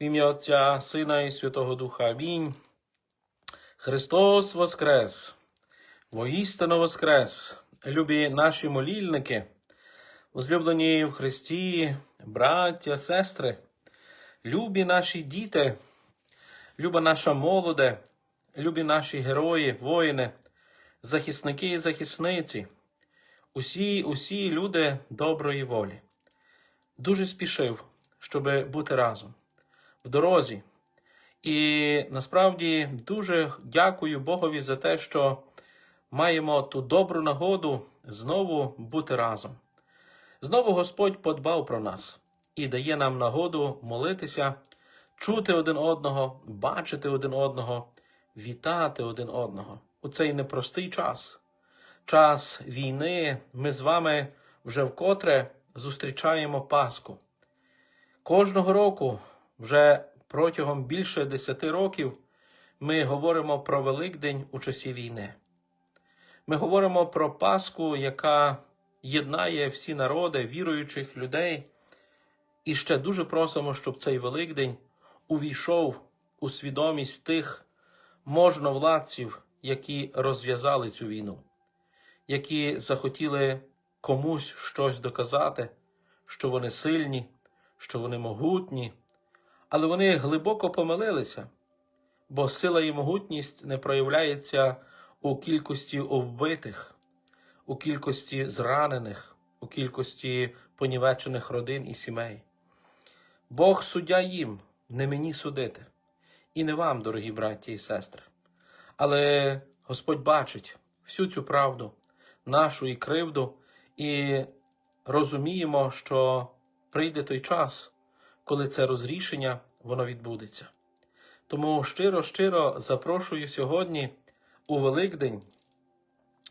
В ім'я Отця, Сина і Святого Духа. Амінь. Христос Воскрес! Воістину Воскрес! Любі наші молільники, возлюблені в Христі, браття, сестри, любі наші діти, люба наша молоде, любі наші герої, воїни, захисники і захисниці, усі, усі люди доброї волі. Дуже спішив, щоб бути разом в дорозі. І насправді дуже дякую Богові за те, що маємо ту добру нагоду знову бути разом. Знову Господь подбав про нас і дає нам нагоду молитися, чути один одного, бачити один одного, вітати один одного у цей непростий час. Час війни ми з вами вже вкотре зустрічаємо Пасху. Кожного року, вже протягом більше десяти років, ми говоримо про Великдень у часі війни. Ми говоримо про Пасху, яка єднає всі народи, віруючих людей. І ще дуже просимо, щоб цей Великдень увійшов у свідомість тих можновладців, які розв'язали цю війну, які захотіли комусь щось доказати, що вони сильні, що вони могутні, але вони глибоко помилилися, бо сила і могутність не проявляється у кількості вбитих, у кількості зранених, у кількості понівечених родин і сімей. Бог суддя їм, не мені судити, і не вам, дорогі браті і сестри. Але Господь бачить всю цю правду, нашу і кривду, і розуміємо, що прийде той час, коли це розрішення воно відбудеться. Тому щиро-щиро запрошую сьогодні у Великдень,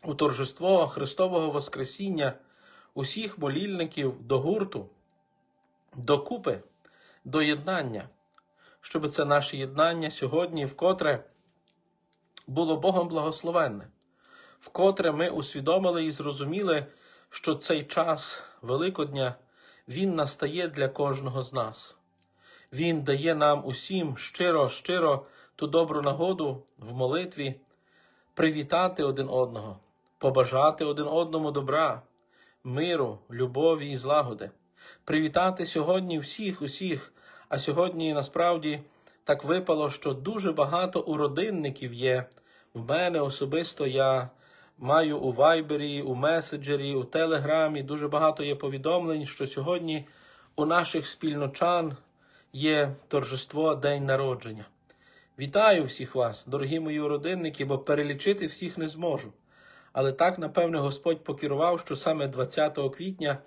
у торжество Христового Воскресіння усіх молільників до гурту, до купи, до єднання, щоб це наше єднання сьогодні вкотре було Богом благословенне, вкотре ми усвідомили і зрозуміли, що цей час Великодня він настає для кожного з нас. Він дає нам усім щиро, щиро ту добру нагоду в молитві привітати один одного, побажати один одному добра, миру, любові і злагоди, привітати сьогодні всіх, усіх. А сьогодні насправді так випало, що дуже багато у родинників є. В мене особисто я маю у Вайбері, у меседжері, у Телеграмі дуже багато є повідомлень, що сьогодні у наших спільночан є торжество День народження. Вітаю всіх вас, дорогі мої родинники, бо перелічити всіх не зможу. Але так, напевне, Господь покерував, що саме 20 квітня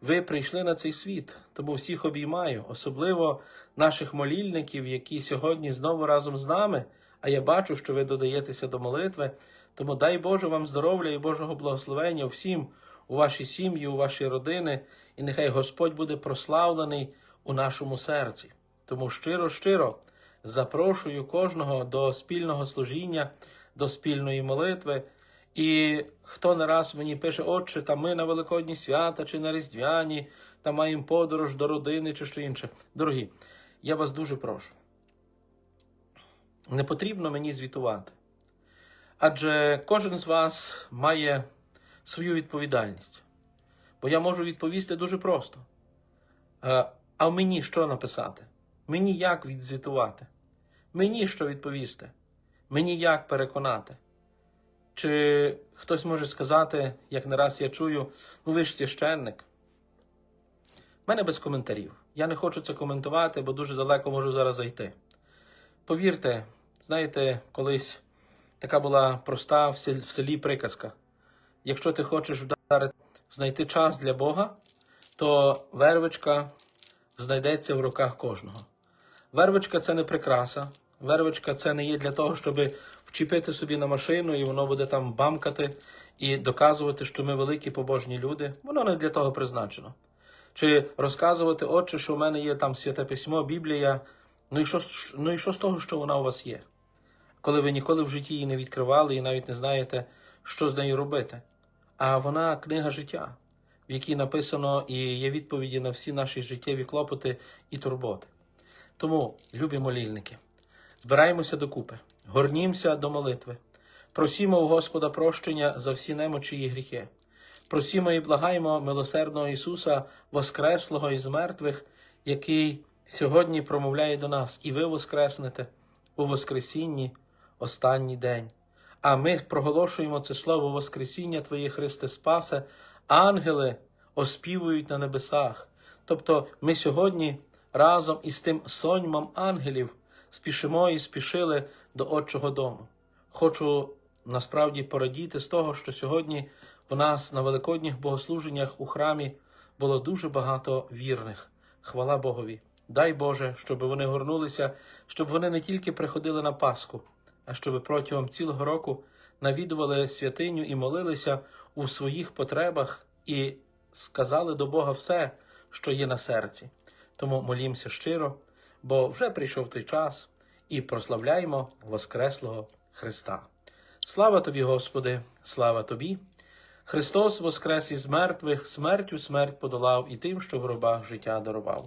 ви прийшли на цей світ, тому всіх обіймаю, особливо наших молільників, які сьогодні знову разом з нами. А я бачу, що ви додаєтеся до молитви. Тому дай Боже вам здоров'я і Божого благословення всім у вашій сім'ї, у ваші родини, і нехай Господь буде прославлений у нашому серці. Тому щиро-щиро запрошую кожного до спільного служіння, до спільної молитви. І хто не раз мені пише, отче, та ми на Великодні свята чи на Різдвяні, та маємо подорож до родини чи що інше. Дорогі, я вас дуже прошу. Не потрібно мені звітувати. Адже кожен з вас має свою відповідальність. Бо я можу відповісти дуже просто. Е, А мені що написати? Мені як відзвітувати? Мені що відповісти? Мені як переконати? Чи хтось може сказати, як не раз я чую, ну ви ж священник? Мене без коментарів. Я не хочу це коментувати, бо дуже далеко можу зараз зайти. Повірте, знаєте, колись така була проста в селі, приказка. Якщо ти хочеш вдарити, знайти час для Бога, то вервичка знайдеться в руках кожного. Вервичка це не прикраса. Вервичка це не є для того, щоб вчепити собі на машину, і воно буде там бамкати і доказувати, що ми великі побожні люди. Воно не для того призначено. Чи розказувати, отче, що в мене є там святе письмо, Біблія. Ну і що, ну і що з того, що вона у вас є? Коли ви ніколи в житті її не відкривали і навіть не знаєте, що з нею робити. А вона книга життя, в якій написано і є відповіді на всі наші життєві клопоти і турботи. Тому, любі молільники, збираємося докупи, горнімося до молитви, просімо у Господа прощення за всі немочі і гріхи. Просімо і благаємо милосердного Ісуса, Воскреслого із мертвих, який сьогодні промовляє до нас, і ви воскреснете у Воскресінні останній день. А ми проголошуємо це слово Воскресіння Твоє Христе Спасе, ангели оспівують на небесах. Тобто ми сьогодні разом із тим соньмом ангелів спішимо і спішили до Отчого дому. Хочу насправді порадіти з того, що сьогодні у нас на великодніх богослуженнях у храмі було дуже багато вірних. Хвала Богові. Дай Боже, щоб вони горнулися, щоб вони не тільки приходили на Пасху, а щоб протягом цілого року навідували святиню і молилися у своїх потребах і сказали до Бога все, що є на серці. Тому молімося щиро, бо вже прийшов той час і прославляємо Воскреслого Христа. Слава тобі, Господи, слава тобі! Христос воскрес із мертвих, смертю смерть подолав і тим, що в гробах життя дарував.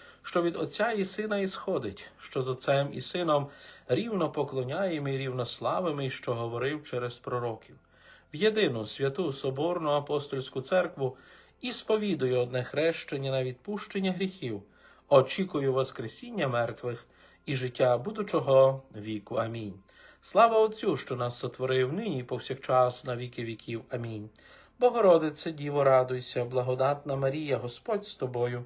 що від Отця і Сина ісходить, що з Отцем і Сином рівно поклоняємо і рівно славимо, що говорив через пророків. В єдину святу Соборну апостольську церкву і сповідую одне хрещення на відпущення гріхів, очікую Воскресіння мертвих і життя будучого віку. Амінь. Слава Отцю, що нас сотворив нині і повсякчас на віки віків. Амінь. Богородице, Діво, радуйся, благодатна Марія, Господь з тобою,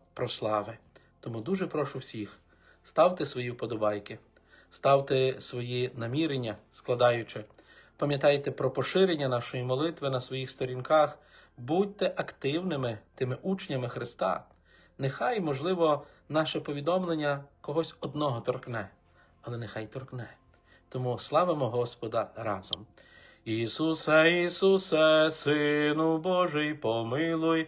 про слави. Тому дуже прошу всіх, ставте свої вподобайки, ставте свої намірення, складаючи. Пам'ятайте про поширення нашої молитви на своїх сторінках, будьте активними тими учнями Христа. Нехай, можливо, наше повідомлення когось одного торкне, але нехай торкне. Тому славимо Господа разом. Ісусе, Ісусе, Сину Божий, помилуй,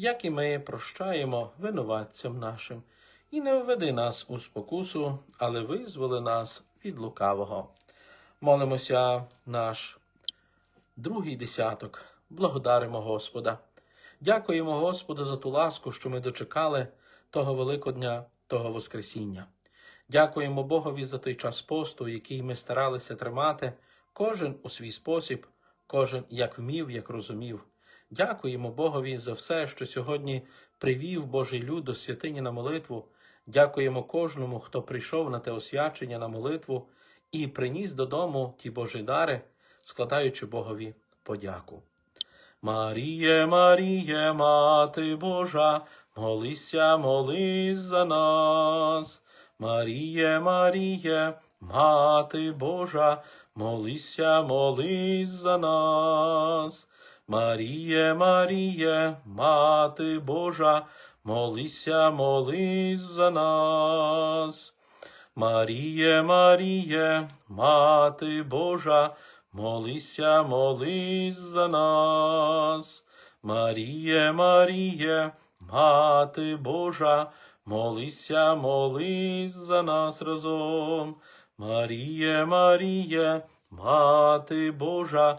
як і ми прощаємо винуватцям нашим, і не введи нас у спокусу, але визволи нас від лукавого. Молимося наш другий десяток, благодаримо Господа. Дякуємо Господу за ту ласку, що ми дочекали того Великодня, того Воскресіння. Дякуємо Богові за той час посту, який ми старалися тримати, кожен у свій спосіб, кожен як вмів, як розумів. Дякуємо Богові за все, що сьогодні привів Божий люд до святині на молитву. Дякуємо кожному, хто прийшов на те освячення на молитву і приніс додому ті Божі дари, складаючи Богові подяку. Маріє, Маріє, Мати Божа, молися, молись за нас. Маріє, Маріє, Мати Божа, молися, молись за нас. Маріє, Маріє, Мати Божа, молися, молись за нас. Маріє, Маріє, Мати Божа, молися, молись за нас. Маріє, Маріє, Мати Божа, молися, молись за нас разом. Маріє, Маріє, Мати Божа,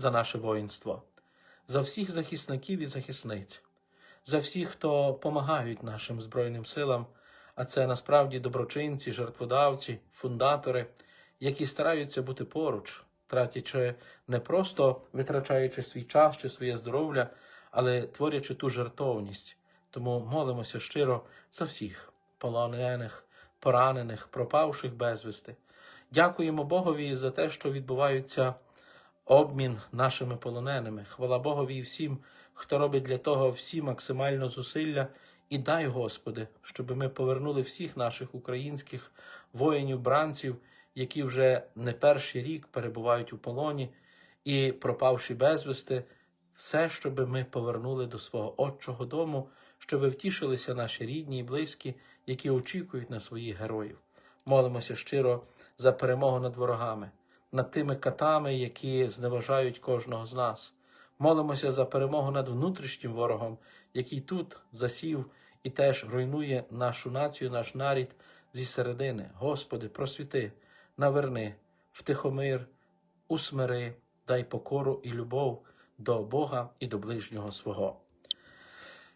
за наше воїнство, за всіх захисників і захисниць, за всіх, хто помагають нашим Збройним силам, а це насправді доброчинці, жертводавці, фундатори, які стараються бути поруч, тратячи не просто витрачаючи свій час чи своє здоров'я, але творячи ту жертовність. Тому молимося щиро за всіх полонених, поранених, пропавших безвісти. Дякуємо Богові за те, що відбуваються обмін нашими полоненими. Хвала Богові і всім, хто робить для того всі максимально зусилля І дай, Господи, щоб ми повернули всіх наших українських воїнів, бранців, які вже не перший рік перебувають у полоні і, пропавши безвісти, все, щоб ми повернули до свого отчого дому, щоб втішилися наші рідні і близькі, які очікують на своїх героїв. Молимося щиро за перемогу над ворогами, над тими катами, які зневажають кожного з нас. Молимося за перемогу над внутрішнім ворогом, який тут засів і теж руйнує нашу націю, наш нарід зі середини. Господи, просвіти, наверни, втихомир, усмири, дай покору і любов до Бога і до ближнього свого.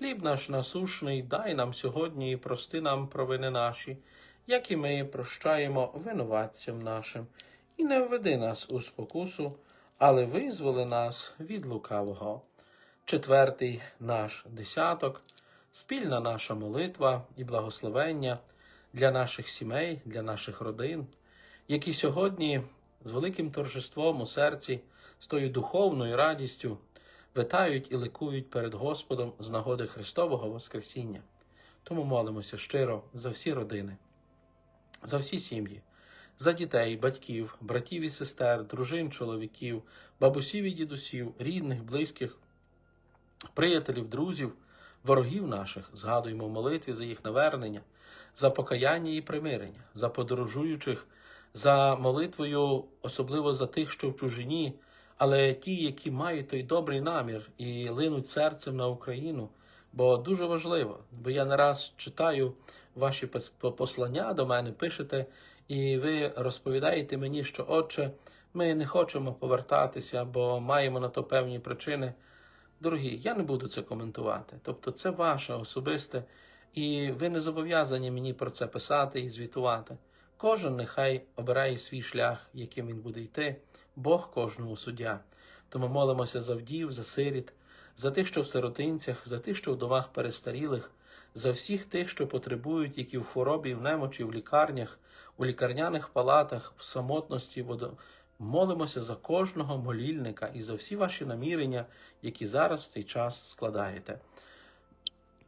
Хліб наш насушний, дай нам сьогодні і прости нам провини наші, як і ми прощаємо винуватцям нашим, і не введи нас у спокусу, але визволи нас від лукавого. Четвертий наш десяток, спільна наша молитва і благословення для наших сімей, для наших родин, які сьогодні з великим торжеством у серці, з тою духовною радістю витають і ликують перед Господом з нагоди Христового Воскресіння. Тому молимося щиро за всі родини, за всі сім'ї, за дітей, батьків, братів і сестер, дружин, чоловіків, бабусів і дідусів, рідних, близьких, приятелів, друзів, ворогів наших, згадуємо в молитві за їх навернення, за покаяння і примирення, за подорожуючих, за молитвою, особливо за тих, що в чужині, але ті, які мають той добрий намір і линуть серцем на Україну. Бо дуже важливо, бо я не раз читаю ваші пос- послання до мене, пишете, і ви розповідаєте мені, що отче, ми не хочемо повертатися, бо маємо на то певні причини. Дорогі, я не буду це коментувати. Тобто, це ваше особисте, і ви не зобов'язані мені про це писати і звітувати. Кожен нехай обирає свій шлях, яким він буде йти, Бог кожному суддя. Тому молимося за вдів, за сиріт, за тих, що в сиротинцях, за тих, що в домах перестарілих, за всіх тих, що потребують, які в хворобі, в немочі, в лікарнях, у лікарняних палатах, в самотності, водо... молимося за кожного молільника і за всі ваші намірення, які зараз в цей час складаєте.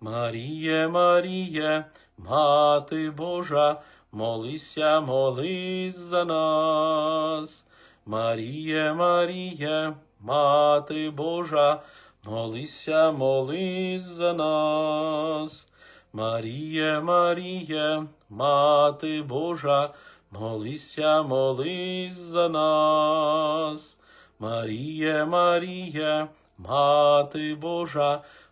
Маріє, Маріє, Мати Божа, молися, молись за нас. Маріє, Маріє, Мати Божа, молися, молись за нас. Маріє, Маріє, Мати Божа, молися, молись за нас. Маріє, Маріє, Мати Божа,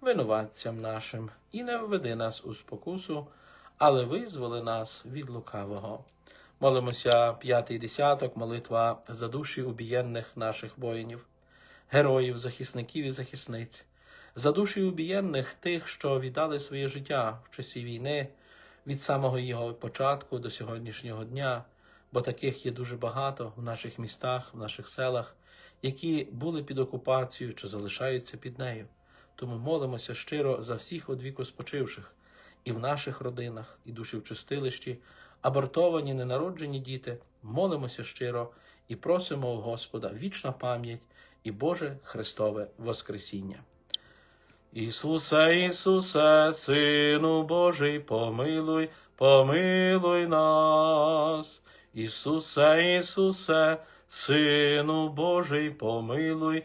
винуватцям нашим, і не введи нас у спокусу, але визволи нас від лукавого. Молимося п'ятий десяток, молитва за душі убієнних наших воїнів, героїв, захисників і захисниць, за душі убієнних тих, що віддали своє життя в часі війни від самого його початку до сьогоднішнього дня, бо таких є дуже багато в наших містах, в наших селах, які були під окупацією чи залишаються під нею. Тому молимося щиро за всіх одвіку спочивших, і в наших родинах, і душі в чистилищі, абортовані, ненароджені діти, молимося щиро і просимо у Господа вічна пам'ять і Боже Христове Воскресіння. Ісусе, Ісусе, Сину Божий, помилуй, помилуй нас. Ісусе, Ісусе, Сину Божий, помилуй,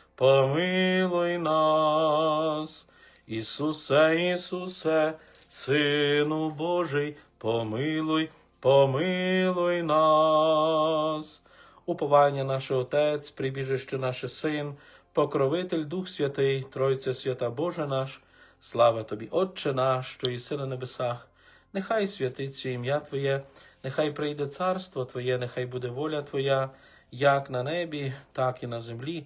помилуй нас. Ісусе, Ісусе, Сину Божий, помилуй, помилуй нас. Уповання наше Отець, прибіжище наше Син, покровитель Дух Святий, Тройця Свята Боже наш, слава Тобі, Отче наш, що єси на небесах, нехай святиться ім'я Твоє, нехай прийде царство Твоє, нехай буде воля Твоя, як на небі, так і на землі.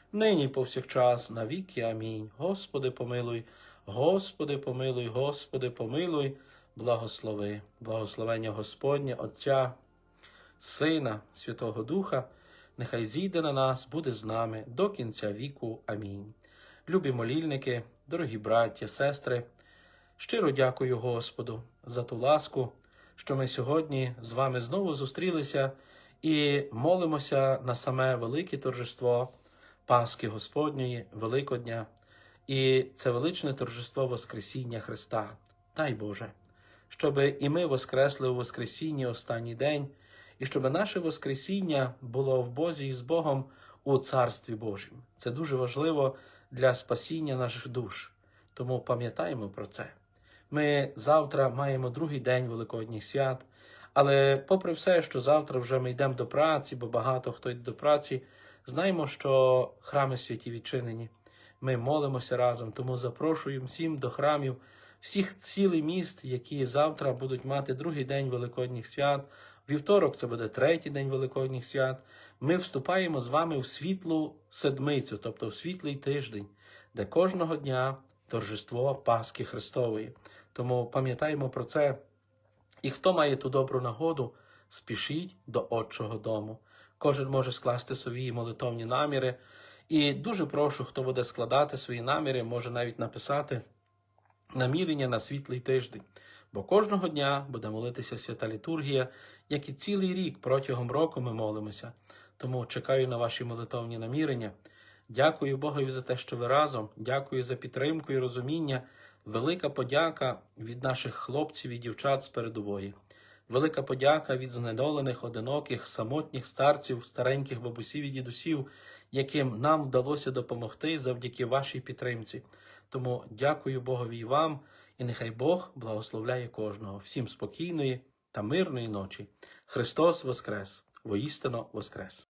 нині повсякчас, на віки. Амінь. Господи, помилуй, Господи, помилуй, Господи, помилуй, благослови, благословення Господнє, Отця, Сина, Святого Духа, нехай зійде на нас, буде з нами до кінця віку. Амінь. Любі молільники, дорогі браття, сестри, щиро дякую Господу за ту ласку, що ми сьогодні з вами знову зустрілися і молимося на саме велике торжество Пасхи Господньої, Великодня, і це величне торжество Воскресіння Христа. Дай Боже, щоб і ми воскресли у Воскресінні останній день, і щоб наше Воскресіння було в Бозі і з Богом у Царстві Божім. Це дуже важливо для спасіння наших душ. Тому пам'ятаємо про це. Ми завтра маємо другий день Великодніх свят. Але попри все, що завтра вже ми йдемо до праці, бо багато хто йде до праці, знаємо, що храми святі відчинені. Ми молимося разом, тому запрошуємо всім до храмів всіх цілий міст, які завтра будуть мати другий день Великодніх свят. Вівторок це буде третій день Великодніх свят. Ми вступаємо з вами в світлу седмицю, тобто в світлий тиждень, де кожного дня торжество Пасхи Христової. Тому пам'ятаємо про це. І хто має ту добру нагоду, спішіть до Отчого дому. Кожен може скласти свої молитовні наміри. І дуже прошу, хто буде складати свої наміри, може навіть написати намірення на світлий тиждень. Бо кожного дня буде молитися свята літургія, як і цілий рік протягом року ми молимося. Тому чекаю на ваші молитовні намірення. Дякую Богові за те, що ви разом. Дякую за підтримку і розуміння. Велика подяка від наших хлопців і дівчат з передової. Велика подяка від знедолених, одиноких, самотніх старців, стареньких бабусів і дідусів, яким нам вдалося допомогти завдяки вашій підтримці. Тому дякую Богові і вам, і нехай Бог благословляє кожного. Всім спокійної та мирної ночі. Христос Воскрес! Воістину Воскрес!